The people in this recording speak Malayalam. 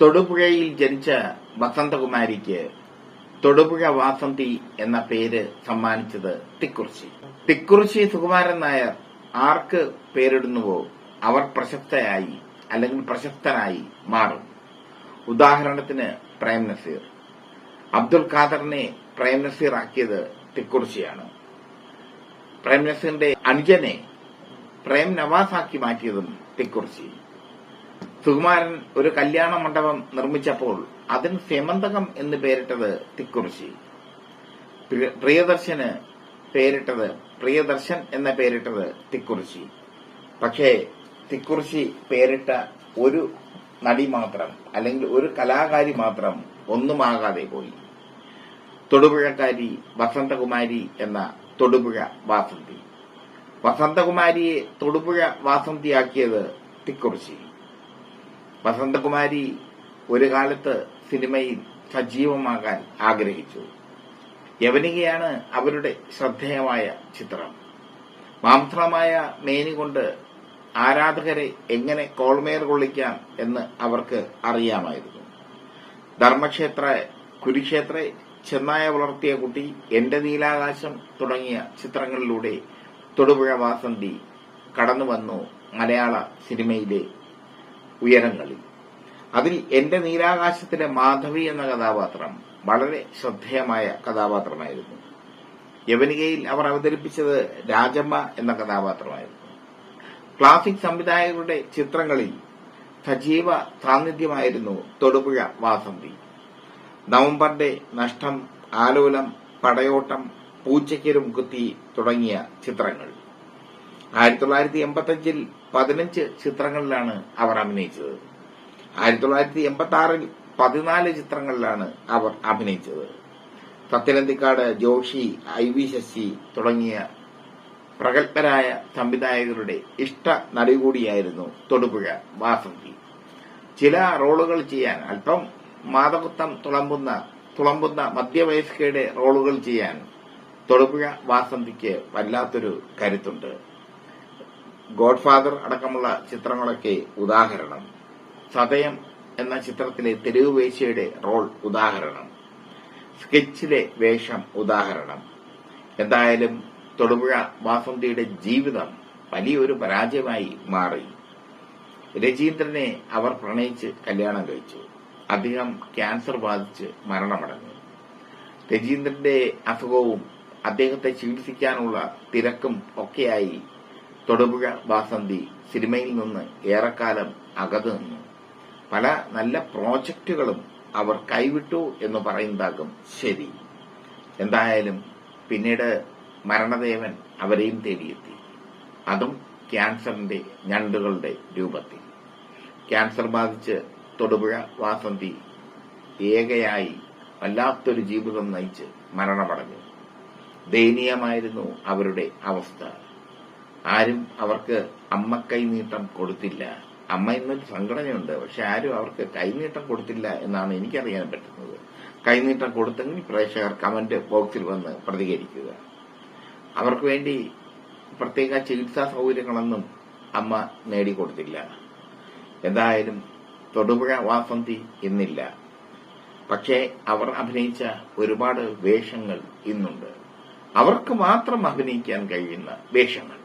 തൊടുപുഴയിൽ ജനിച്ച വസന്തകുമാരിക്ക് തൊടുപുഴ വാസന്തി എന്ന പേര് സമ്മാനിച്ചത് തിക്കുറിശി തിക്കുറിശി സുകുമാരൻ നായർ ആർക്ക് പേരിടുന്നുവോ അവർ പ്രശസ്തയായി അല്ലെങ്കിൽ പ്രശസ്തനായി മാറും. ഉദാഹരണത്തിന് പ്രേം നസീർ. അബ്ദുൽ ഖാദറിനെ പ്രേം നസീർ ആക്കിയത് തിക്കുറിശിയാണ് പ്രേം നസീറിന്റെ അനുജനെ പ്രേം നവാസാക്കി മാറ്റിയതും തിക്കുറിശി സുകുമാരൻ ഒരു കല്യാണ മണ്ഡപം നിർമ്മിച്ചപ്പോൾ അതിന് സെമന്തകം എന്ന് പേരിട്ടത് തിക്കുറിശി പ്രിയ- പ്രിയദർശന് പേരിട്ടത് പ്രിയദർശൻ എന്ന പേരിട്ടത് തിക്കുറിശി പക്ഷേ തിക്കുറിശി പേരിട്ട ഒരു നടി മാത്രം അല്ലെങ്കിൽ ഒരു കലാകാരി മാത്രം ഒന്നുമാകാതെ പോയി. തൊടുപുഴക്കാരി വസന്തകുമാരി എന്ന തൊടുപുഴ വാസന്തി. വസന്തകുമാരിയെ തൊടുപുഴ വാസന്തിയാക്കിയത് തിക്കുറിശി വസന്തകുമാരി ഒരു കാലത്ത് സിനിമയിൽ സജീവമാകാൻ ആഗ്രഹിച്ചു. യവനികയാണ് അവരുടെ ശ്രദ്ധേയമായ ചിത്രം. മാംസമായ മേനി കൊണ്ട് ആരാധകരെ എങ്ങനെ കോൾമേർ കൊള്ളിക്കാം എന്ന് അവർക്ക് അറിയാമായിരുന്നു. ധർമ്മക്ഷേത്ര കുരുക്ഷേത്ര ചെന്നായ വളർത്തിയ കുട്ടി എന്റെ നീലാകാശം തുടങ്ങിയ ചിത്രങ്ങളിലൂടെ തൊടുപുഴ വാസന്തി കടന്നു വന്നു മലയാള സിനിമയിലെ ഉയരങ്ങളിൽ. അതിൽ എന്റെ നീലാകാശത്തിലെ മാധവി എന്ന കഥാപാത്രം വളരെ ശ്രദ്ധേയമായ കഥാപാത്രമായിരുന്നു. യവനികയിൽ അവർ അവതരിപ്പിച്ചത് രാജമ്മ എന്ന കഥാപാത്രമായിരുന്നു. ക്ലാസിക് സംവിധായകരുടെ ചിത്രങ്ങളിൽ സജീവ സാന്നിധ്യമായിരുന്നു തൊടുപുഴ വാസന്തി. നവംബറിന്റെ നഷ്ടം ആലോലം പടയോട്ടം പൂച്ചയ്ക്കൊരു മുക്കുത്തി തുടങ്ങിയ ചിത്രങ്ങൾ. ആയിരത്തി തൊള്ളായിരത്തി എൺപത്തിയഞ്ചിൽ പതിനഞ്ച് ചിത്രങ്ങളിലാണ് അവർ അഭിനയിച്ചത്. ആയിരത്തി തൊള്ളായിരത്തി എൺപത്തി ആറിൽ പതിനാല് ചിത്രങ്ങളിലാണ് അവർ അഭിനയിച്ചത്. തത്തിലന്തിക്കാട് ജോഷി ഐ വി ശശി തുടങ്ങിയ പ്രഗത്ഭരായ സംവിധായകരുടെ ഇഷ്ട നടി കൂടിയായിരുന്നു തൊടുപുഴ വാസന്തി. ചില റോളുകൾ ചെയ്യാൻ അല്പം മാതകുത്തം തുളമ്പുന്ന തുളമ്പുന്ന മധ്യവയസ്കയുടെ റോളുകൾ ചെയ്യാൻ തൊടുപുഴ വാസന്തിക്ക് വല്ലാത്തൊരു കരുത്തുണ്ട്. ഗോഡ്ഫാദർ അടക്കമുള്ള ചിത്രങ്ങളൊക്കെ ഉദാഹരണം. സതയം എന്ന ചിത്രത്തിലെ തെരുവ് വേശ്യയുടെ റോൾ ഉദാഹരണം. സ്കെച്ചിലെ വേഷം ഉദാഹരണം. എന്തായാലും തൊടുപുഴ വാസന്തിയുടെ ജീവിതം വലിയൊരു പരാജയമായി മാറി. രജീന്ദ്രനെ അവർ പ്രണയിച്ച് കല്യാണം കഴിച്ചു. അദ്ദേഹം ക്യാൻസർ ബാധിച്ച് മരണമടഞ്ഞു. രജീന്ദ്രന്റെ അസുഖവും അദ്ദേഹത്തെ ചികിത്സിക്കാനുള്ള തിരക്കും ഒക്കെയായി തൊടുപുഴ വാസന്തി സിനിമയിൽ നിന്ന് ഏറെക്കാലം അകന്നു നിന്നു. പല നല്ല പ്രോജക്റ്റുകളും അവർ കൈവിട്ടു എന്ന് പറയുന്നതാകും ശരി. എന്തായാലും പിന്നീട് മരണദേവൻ അവരെയും തേടിയെത്തി. അതും ക്യാൻസറിന്റെ ഞണ്ടുകളുടെ രൂപത്തിൽ. ക്യാൻസർ ബാധിച്ച് തൊടുപുഴ വാസന്തി ഏകയായി വല്ലാത്തൊരു ജീവിതം നയിച്ച് മരണമടഞ്ഞു. ദയനീയമായിരുന്നു അവരുടെ അവസ്ഥ. ആരും അവർക്ക് അമ്മ കൈനീട്ടം കൊടുത്തില്ല. അമ്മ എന്നൊരു സംഘടനയുണ്ട്. പക്ഷെ ആരും അവർക്ക് കൈനീട്ടം കൊടുത്തില്ല എന്നാണ് എനിക്കറിയാൻ പറ്റുന്നത്. കൈനീട്ടം കൊടുത്തെങ്കിൽ പ്രേക്ഷകർ കമന്റ് ബോക്സിൽ വന്ന് പ്രതികരിക്കുക. അവർക്ക് വേണ്ടി പ്രത്യേക ചികിത്സാ സൗകര്യങ്ങളൊന്നും അമ്മ നേടിക്കൊടുത്തില്ല. എന്തായാലും തൊടുപുഴ വാസന്തി ഇന്നില്ല. പക്ഷേ അവർ അഭിനയിച്ച ഒരുപാട് വേഷങ്ങൾ ഇന്നുണ്ട്. അവർക്ക് മാത്രം അഭിനയിക്കാൻ കഴിയുന്ന വേഷങ്ങൾ.